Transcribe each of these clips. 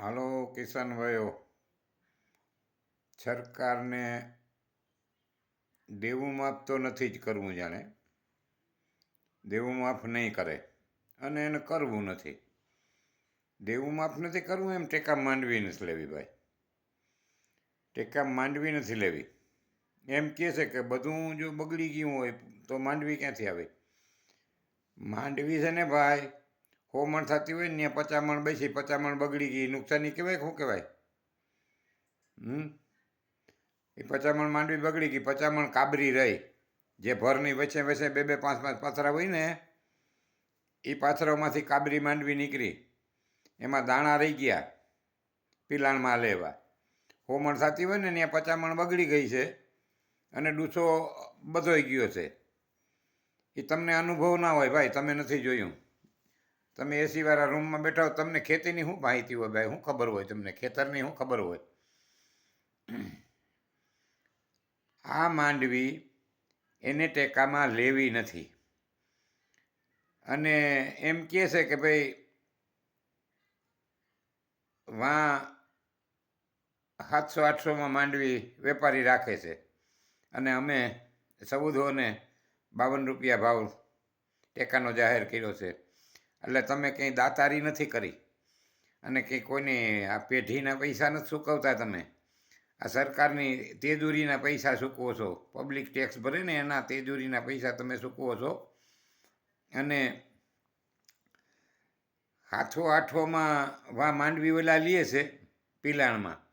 હાલો કિસાનભાઈઓ સરકારને દેવું માફ તો નથી જ કરવું જાણે. દેવું માફ નહીં કરે અને એને કરવું નથી. દેવું માફ નથી કરવું એમ ટેકા માંડવી નથી લેવી ભાઈ. ટેકા માંડવી નથી લેવી. એમ કહે છે કે બધું જો બગડી ગયું હોય તો માંડવી ક્યાંથી આવે? માંડવી છે ને ભાઈ મણ થતી હોય ને પચામણ બેસી, પચામણ બગડી ગઈ. નુકસાની કહેવાય શું કહેવાય? હમ? એ પચામણ માંડવી બગડી ગઈ, પચામણ કાબરી રહી. જે ભરની વચ્ચે વચ્ચે બે બે પાંચ પાંચ પાથરા હોય ને, એ પાથરામાંથી કાબરી માંડવી નીકળી. એમાં દાણા રહી ગયા, પિલાણમાં લેવા હોમણ મણ થતી હોય ને, ત્યાં પચામણ બગડી ગઈ છે અને ડૂસો બધોય ગયો છે. એ તમને અનુભવ ના હોય, ભાઈ, તમે નથી જોયું. તમે એસીવાળા રૂમમાં બેઠા હો તમને ખેતીની શું માહિતી હોય ભાઈ? શું ખબર હોય તમને? ખેતરની શું ખબર હોય? આ માંડવી એને ટેકામાં લેવી નથી. અને એમ કહે છે કે ભાઈ, વાં સાતસો, આઠસોમાં માંડવી વેપારી રાખે છે. અને અમે ચૌદોને બાવન રૂપિયા ભાવ ટેકાનો જાહેર કર્યો છે. એટલે તમે કંઈ દાતારી નથી કરી. અને કંઈ કોઈને આ પેઢીના પૈસા નથી ચૂકવતા તમે. આ સરકારની તેજુરીના પૈસા ચૂકવો છો. પબ્લિક ટેક્સ ભરે ને એના તેજુરીના પૈસા તમે ચૂકવો છો. અને હાથો આઠોમાં વા માંડવી ઓલા લે છે પિલાણમાં.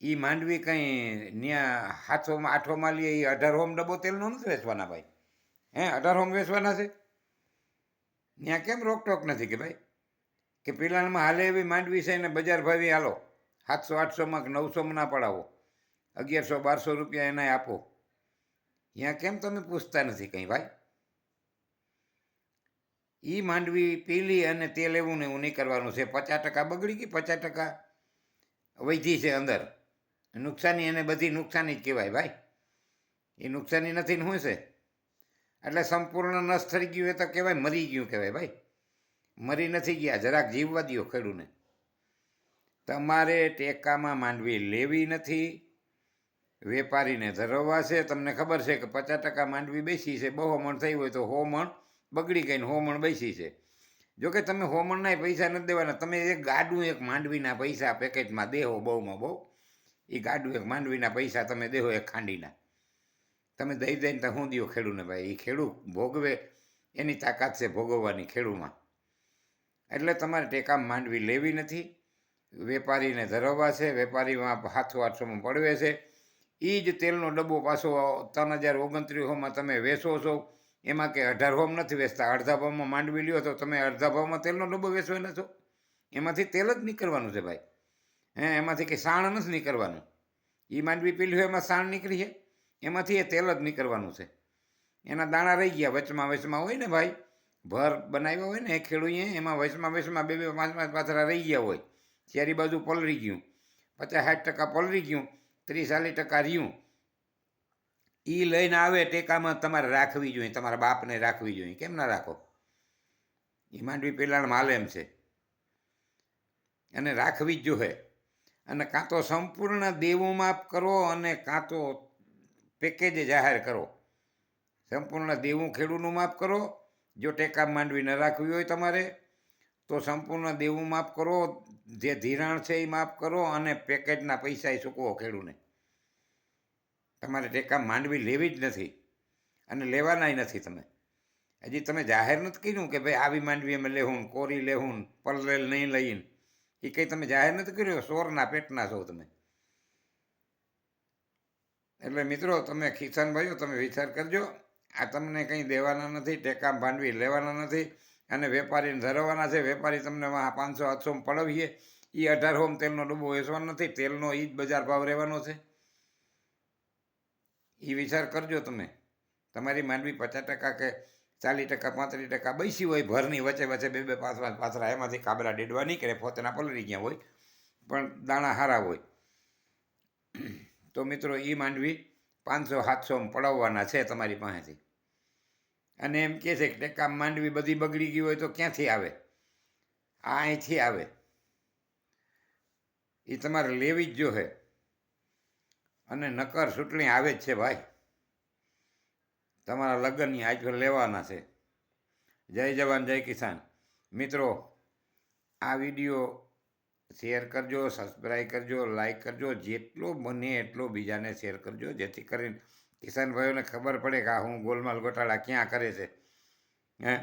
એ માંડવી કંઈ ત્યાં હાથોમાં આઠોમાં લે એ અઢાર હોમ ડબ્બો તેલનો નથી વેચવાના ભાઈ. હે, અઢાર હોમ વેચવાના છે? ત્યાં કેમ રોકટોક નથી કે ભાઈ? કે પિલાણમાં હાલે એવી માંડવી છે એને બજાર ભાવી હાલો. સાતસો, આઠસોમાં કે નવસોમાં ના પડાવો. અગિયારસો, બારસો રૂપિયા એને આપો. ત્યાં કેમ તમે પૂછતા નથી કંઈ ભાઈ? એ માંડવી પીલી અને તેલ એવું ને એવું નહીં કરવાનું છે. પચાસ ટકા બગડી ગઈ, પચાસ ટકા વૈધી છે અંદર. નુકસાની એને બધી નુકસાની જ કહેવાય ભાઈ. એ નુકસાની નથી ને શું છે? એટલે સંપૂર્ણ નષ્ટ થઈ ગયું એ તો કહેવાય મરી ગયું કહેવાય ભાઈ. મરી નથી ગયા, જરાક જીવવા દો ખેડૂને. તમારે ટેકામાં માંડવી લેવી નથી. વેપારીને ધરવવા છે, તમને ખબર છે કે પચાસ ટકા માંડવી બેસી છે, બહુ મણ થઈ હોય તો હોમણ, બગડી ગઈને હોમણ બેસી છે. જોકે તમે હોમણના પૈસા નથી દેવાના, તમે એક ગાડું એક માંડવીના પૈસા પેકેટમાં દેહો બહુમાં બહુ. એ ગાડું એક માંડવીના પૈસા તમે દેહો એક ખાંડીના. તમે દઈ દઈને તો શું દો ખેડૂને ભાઈ એ ખેડૂ ભોગવે, એની તાકાત છે ભોગવવાની ખેડૂમાં. એટલે તમારે ટેકા માંડવી લેવી નથી. વેપારીને ધરવવા છે, વેપારીમાં હાથો આઠસોમાં પડવે છે. એ જ તેલનો ડબ્બો પાછો ત્રણ હજાર ઓગણત્રીસોમાં તમે વેચો છો. એમાં કે અઢાર હોમ નથી વેચતા. અડધા ભાવમાં માંડવી લ્યો તો તમે અડધા ભાવમાં તેલનો ડબ્બો વેચવાના છો. એમાંથી તેલ જ નીકળવાનું છે ભાઈ. હે, એમાંથી કંઈ સાણ નથી નીકળવાનું. એ માંડવી પીલી હોય એમાં સાણ નીકળી છે એમાંથી એ તેલ જ નીકળવાનું છે. એના દાણા રહી ગયા વચમાં વચમાં હોય ને ભાઈ. ભર બનાવ્યો હોય ને એ ખેડૂએ, એમાં વચમાં વચમાં બે બે પાંચ પાંચ પાથરા રહી ગયા હોય. ચારી બાજુ પલરી ગયું. પચાસ સાઠ ટકા પલરી ગયું. ત્રીસ ચાલીસ ટકા રહ્યું. એ લઈને આવે ટેકામાં તમારે રાખવી જોઈએ, તમારા બાપને રાખવી જોઈએ. કેમ ના રાખો? એ માંડવી પેલાણ માલેમ છે. અને રાખવી જ જોઈએ. અને કાં તો સંપૂર્ણ દેવું માફ કરો અને કાં તો પેકેજ જાહેર કરો. સંપૂર્ણ દેવું ખેડૂતનું માફ કરો. જો ટેકા માંડવી ન રાખવી હોય તમારે, તો સંપૂર્ણ દેવું માફ કરો. જે ધિરાણ છે એ માફ કરો અને પેકેજના પૈસા એ ચૂકવો ખેડૂને. તમારે ટેકા માંડવી લેવી જ નથી અને લેવાનાય નથી તમે. હજી તમે જાહેર નથી કર્યું કે ભાઈ આવી માંડવી અમે લેવું કોરી લેવું પલરેલ નહીં લઈને. એ કંઈ તમે જાહેર નથી કર્યું? સોરના પેટના છો તમે. એટલે મિત્રો, તમે કિસાન ભાઈઓ, તમે વિચાર કરજો, આ તમને કંઈ દેવાના નથી, ટેકા માંડવી લેવાના નથી, અને વેપારીને ધરવાના છે, વેપારી તમને પાંચસો આઠસોમાં પડાવીએ એ અઢાર હોમ તેલનો ડબ્બો વેચવાનો નથી, તેલનો એ જ બજાર ભાવ રહેવાનો છે. એ વિચાર કરજો તમે. તમારી માંડવી પચાસ ટકા કે ચાલીસ ટકા, પાંત્રીસ ટકા બેસી હોય, ભરની વચ્ચે વચ્ચે બે બે પાંચ પાંચ પાથરા એમાંથી કાબરા ડેડવા નીકળે, પોતાના પલળી ગયા હોય, પણ દાણા હારા હોય. તો મિત્રો એ માંડવી પાંચસો સાતસોમાં પડાવવાના છે તમારી પાસેથી. અને એમ કહે છે કે ટેકા માંડવી બધી બગડી ગઈ હોય તો ક્યાંથી આવે? આ અહીંથી આવે. એ તમારે લેવી જ જોશે અને નકર ચૂંટણી આવે જ છે ભાઈ. તમારા લગ્નની આજ લેવાના છે. જય જવાન, જય કિસાન. મિત્રો, આ વીડિયો શેર કરજો સબસ્ક્રાઈબ કરજો લાઈક કરજો, જેટલો બને એટલો બીજાને શેર કરજો, જેથી કરીને કિસાન ભાઈઓને ખબર પડે કે આ હું ગોલમાલ ગોટાળા ક્યાં કરે છે. હે?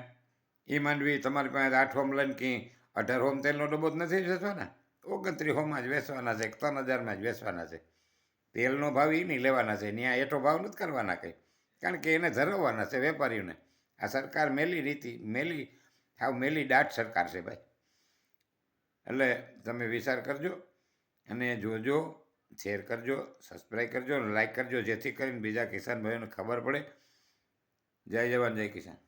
એ માંડવી તમારી પાસે આઠ હોમ લઈને કે અઢાર હોમ તેલનો ડબ્બો જ નથી વેચવાના? ઓગણત્રીસ હોમમાં જ વેચવાના છે ત્રણ હજારમાં જ વેચવાના છે. તેલનો ભાવ એ નહીં લેવાના છે ત્યાં એટો ભાવ નથી કરવાના કંઈ. કારણ કે એને ધરવવાના છે વેપારીઓને. આ સરકાર મેલી રીતિ, મેલી, હાવ મેલી દાટ સરકાર છે ભાઈ. એટલે તમે વિચાર કરજો અને જોજો શેર કરજો સબસ્ક્રાઈબ કરજો અને લાઈક કરજો, જેથી કરીને બીજા કિસાન ભાઈઓને ખબર પડે. જય જવાન, જય કિસાન.